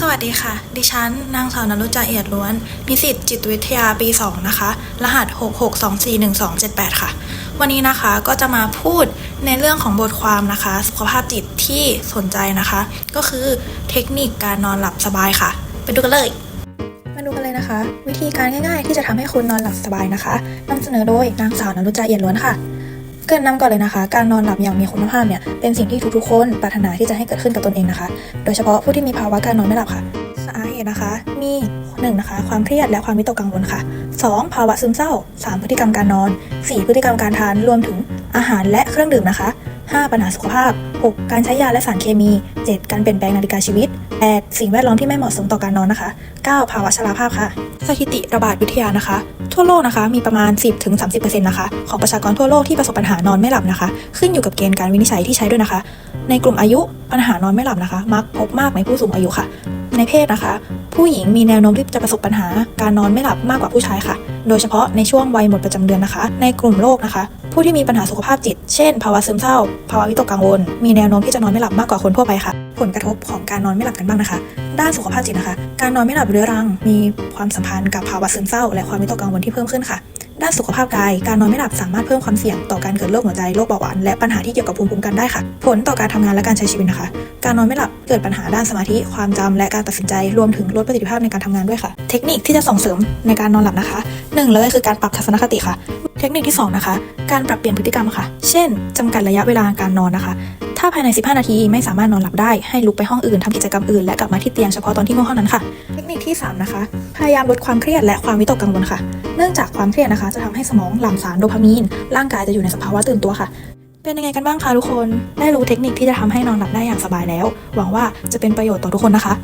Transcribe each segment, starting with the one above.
สวัสดีค่ะ ดิฉัน นางสาวนรุจาเอียดล้วน นิสิตจิตวิทยาปี 2 นะคะ รหัส 66241278 ค่ะ วันนี้นะคะก็จะมาพูดในเรื่องของบทความนะคะ สุขภาพจิตที่สนใจนะคะ ก็คือเทคนิคการนอนหลับสบายค่ะ ไปดูกันเลย มาดูกันเลยนะคะ วิธีการง่ายๆ ที่จะทำให้คุณนอนหลับสบายนะคะนำเสนอโดยนางสาวนรุจาเอียดล้วนค่ะ เกินนำก่อนเลยนะคะ การนอนหลับอย่างมีคุณภาพเนี่ยเป็นสิ่งที่ทุกๆคนปรารถนาที่จะให้เกิดขึ้นกับตนเองนะคะ โดยเฉพาะผู้ที่มีภาวะการนอนไม่หลับค่ะสาเหตุนะคะ มี 1 นะคะ ความเครียดและความวิตกกังวลค่ะ 2. ภาวะซึมเศร้า 3. พฤติกรรมการนอน 4. พฤติกรรมการทานรวมถึงอาหารและเครื่องดื่มนะคะ 5. ปัญหาสุขภาพ 6. การใช้ยาและสารเคมี 7. การเปลี่ยนแปลงนาฬิกาชีวิต 8. สิ่งแวดล้อมที่ไม่เหมาะสมต่อการนอนนะคะ 9. ภาวะชราภาพค่ะ สถิติระบาดวิทยานะคะ ทั่วโลกนะคะ มีประมาณ 10-30%นะคะของประชากรทั่วโลกที่ประสบปัญหานอนไม่หลับนะคะ ขึ้นอยู่กับเกณฑ์การวินิจฉัยที่ใช้ด้วยนะคะ ในกลุ่มอายุปัญหานอนไม่หลับนะคะ มักพบมากในผู้สูงอายุค่ะ ในเพศนะคะ ผู้หญิงมีแนวโน้มที่จะประสบปัญหาการนอนไม่หลับมากกว่าผู้ชายค่ะ โดยเฉพาะในช่วงวัยหมดประจำเดือนนะคะ ในกลุ่มโรคนะคะ ผู้ที่มีปัญหาสุขภาพจิต เช่น ภาวะซึมเศร้า ภาวะวิตกกังวล มีแนวโน้มที่จะนอนไม่หลับมากกว่าคนทั่วไปค่ะ ผลกระทบของการนอนไม่หลับกันบ้างนะคะ ด้านสุขภาพจิตนะคะ การนอนไม่หลับเรื้อรัง มีความสัมพันธ์กับภาวะซึมเศร้า และความวิตกกังวลที่เพิ่มขึ้นค่ะ ด้านสุขภาพกาย การนอนไม่หลับสามารถเพิ่มความเสี่ยงต่อการเกิดโรคหัวใจ โรคเบาหวาน และปัญหาที่เกี่ยวกับภูมิคุ้มกันได้ค่ะ ผลต่อการทำงานและการใช้ชีวิตนะคะ การนอนไม่หลับเกิดปัญหาด้านสมาธิ ความจำและการตัดสินใจ รวมถึงลดประสิทธิภาพในการทำงานด้วยค่ะ เทคนิคที่จะส่งเสริมในการนอนหลับนะคะหนึ่งเลยคือการปรับทัศนคติค่ะ เทคนิคที่สองนะคะ การปรับเปลี่ยนพฤติกรรมค่ะ เช่นจำกัดระยะเวลาการนอนนะคะ ถ้าภายใน 15 นาทีไม่สามารถนอนหลับได้ ให้ลุกไปห้องอื่นทำกิจกรรมอื่น และกลับมาที่เตียงเฉพาะตอนที่ง่วงเท่านั้นค่ะ เทคนิคที่ 3 นะคะ พยายามลดความเครียดและความวิตกกังวลค่ะ เนื่องจากความเครียดนะคะ จะทำให้สมองหลั่งสารโดพามีน ร่างกายจะอยู่ในสภาวะตื่นตัวค่ะเป็นยังไงกันบ้างคะทุกคน ได้รู้เทคนิคที่จะทำให้นอนหลับได้อย่างสบายแล้ว หวังว่าจะเป็นประโยชน์ต่อทุกคนนะคะ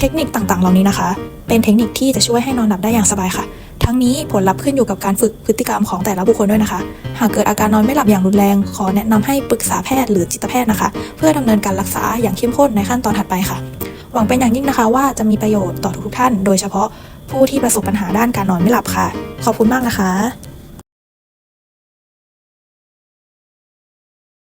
เทคนิคต่างๆ เหล่านี้นะคะ เป็นเทคนิคที่จะช่วยให้นอนหลับได้อย่างสบายค่ะ ทั้งนี้ผลลัพธ์ขึ้นอยู่กับการฝึกพฤติกรรมของแต่ละบุคคลด้วยนะคะ หากเกิดอาการนอนไม่หลับอย่างรุนแรง ขอแนะนำให้ปรึกษาแพทย์หรือจิตแพทย์นะคะ เพื่อดำเนินการรักษาอย่างเข้มข้นในขั้นตอนถัดไปค่ะ หวังเป็นอย่างยิ่งนะคะว่าจะมีประโยชน์ต่อทุกท่าน โดยเฉพาะผู้ที่ประสบปัญหาด้านการนอนไม่หลับค่ะ ขอบคุณมากนะคะ